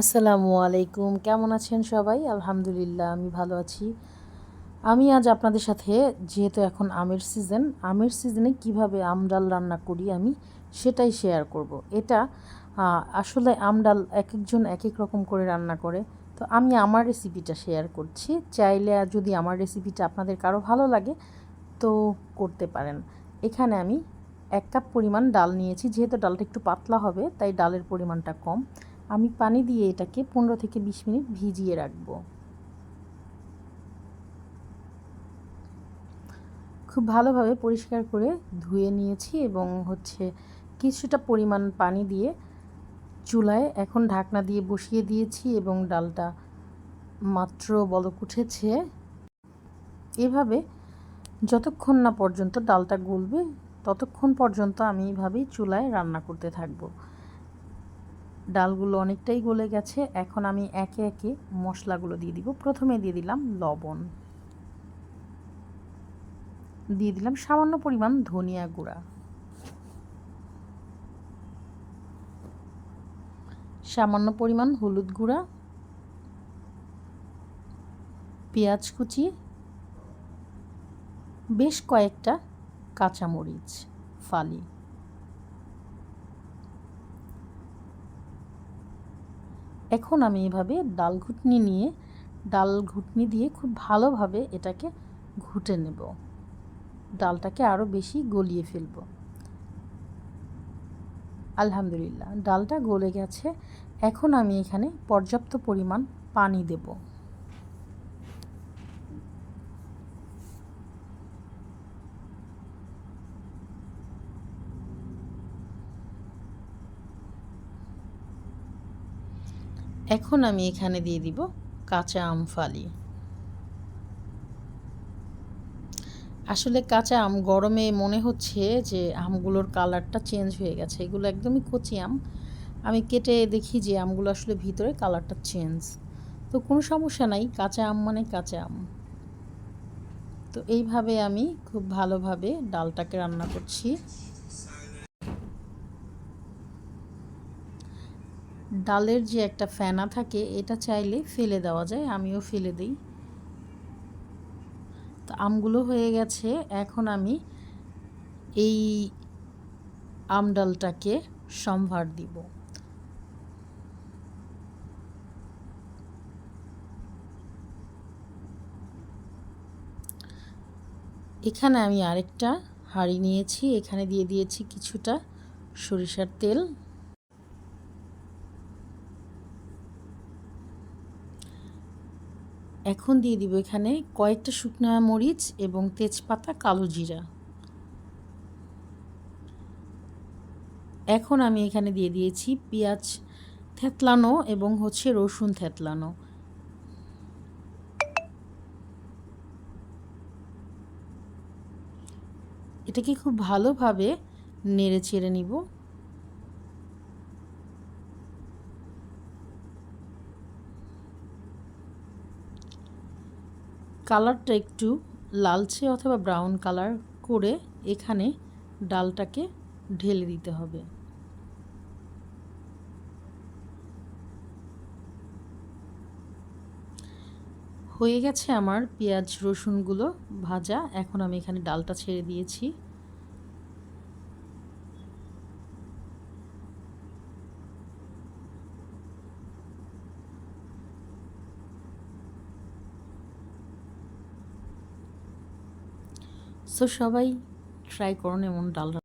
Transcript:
আসসালামু আলাইকুম। কেমন আছেন সবাই? আলহামদুলিল্লাহ, আমি ভালো আছি। আমি আজ আপনাদের সাথে, যেহেতু এখন আমের সিজন আমের সিজনে কীভাবে আম ডাল রান্না করি আমি সেটাই শেয়ার করব। এটা আসলে আম ডাল এক একজন এক এক রকম করে রান্না করে। তো আমি আমার রেসিপিটা শেয়ার করছি। চাইলে যদি আমার রেসিপিটা আপনাদের কারও ভালো লাগে, তো করতে পারেন। এখানে আমি এক কাপ পরিমাণ ডাল নিয়েছি। যেহেতু ডালটা একটু পাতলা হবে, তাই ডালের পরিমাণটা কম। আমি পানি দিয়ে এটাকে পনেরো থেকে বিশ মিনিট ভিজিয়ে রাখব। খুব ভালোভাবে পরিষ্কার করে ধুয়ে নিয়েছি এবং হচ্ছে কিছুটা পরিমাণ পানি দিয়ে চুলায় এখন ঢাকনা দিয়ে বসিয়ে দিয়েছি এবং ডালটা মাত্র বলক উঠেছে। এভাবে যতক্ষণ না পর্যন্ত ডালটা গলবে ততক্ষণ পর্যন্ত আমি এইভাবেই চুলায় রান্না করতে থাকব। ডালগুলো অনেকটাই গলে গেছে। এখন আমি একে একে মশলাগুলো দিয়ে দিব। প্রথমে দিয়ে দিলাম লবণ। দিয়ে দিলাম সামান্য পরিমাণ ধনিয়া গুঁড়া। সামান্য পরিমাণ হলুদ গুঁড়া। পেঁয়াজ কুচি। বেশ কয়েকটা কাঁচামরিচ ফালি। এখন আমি এভাবে ডাল ঘুটনি নিয়ে, ডাল ঘুটনি দিয়ে খুব ভালোভাবে এটাকে ঘুটে নেব। ডালটাকে আরও বেশি গলিয়ে ফেলব। আলহামদুলিল্লাহ, ডালটা গলে গেছে। এখন আমি এখানে পর্যাপ্ত পরিমাণ পানি দেবো। এখন আমি এখানে দিয়ে দিব কাঁচা আম ফালি। আসলে কাঁচা আম গরমে মনে হচ্ছে যে আমগুলোর কালারটা চেঞ্জ হয়ে গেছে। এগুলো একদমই কচি আম। আমি কেটে দেখি যে আমগুলো আসলে ভিতরে কালারটা চেঞ্জ। তো কোনো সমস্যা নাই, কাঁচা আম মানে কাঁচা আম। তো এইভাবে আমি খুব ভালোভাবে ডালটাকে রান্না করছি। ডালের যে একটা ফেনা থাকে, এটা চাইলে ফেলে দেওয়া যায়, আমিও ফেলে দিই। তো আমগুলো হয়ে গেছে, এখন আমি এই আম ডালটাকে সম্ভার দিব। এখানে আমি আরেকটা হাঁড়ি নিয়েছি, এখানে দিয়ে দিয়েছি কিছুটা সরিষার তেল। এখন দিয়ে দিব এখানে কয়েকটা শুকনো মরিচ এবং তেজপাতা কালো জিরা। এখন আমি এখানে দিয়ে দিয়েছি পেঁয়াজ থেতলানো এবং হচ্ছে রসুন থেতলানো। এটাকে খুব ভালোভাবে নেড়ে চেড়ে নিব। কালারটা একটু লালচে অথবা ব্রাউন কালার করে এখানে ডালটাকে ঢেলে দিতে হবে। হয়ে গেছে আমার পেঁয়াজ রসুনগুলো ভাজা। এখন আমি এখানে ডালটা ছেড়ে দিয়েছি। সো সবাই ট্রাই করুন এমন ডাল